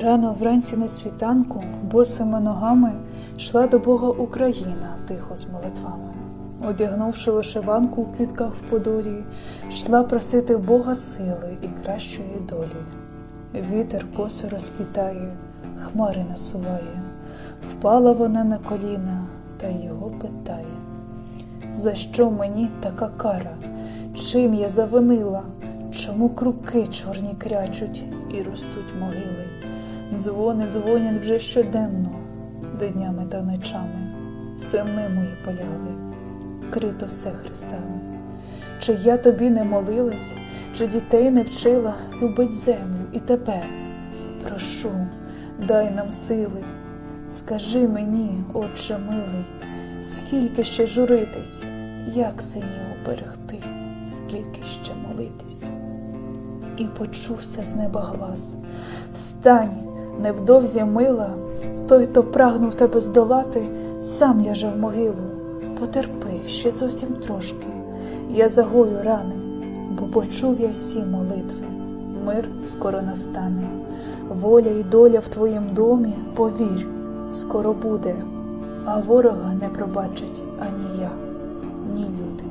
Рано вранці на світанку, босими ногами, йшла до Бога Україна тихо з молитвами. Одягнувши вишиванку у квітках в подолі, йшла просити Бога сили і кращої долі. Вітер коси розплітає, хмари насуває, впала вона на коліна та його питає. За що мені така кара? Чим я завинила? Чому круки чорні крячуть і ростуть могили? Дзвони дзвонять вже щоденно, де днями та ночами. Сини мої полягли, крито все хрестами. Чи я тобі не молилась, чи дітей не вчила любить землю і тебе? Прошу, дай нам сили, скажи мені, отче милий, скільки ще журитись, як синів оберегти, скільки ще молитись? І почувся з неба глас Встань, невдовзі мила, той, хто прагнув тебе здолати, сам ляже в могилу. Потерпи ще зовсім трошки, я загою рани, бо почув я всі молитви. Мир скоро настане, воля і доля в твоїм домі, повір, скоро буде, а ворога не пробачить ані я, ні люди.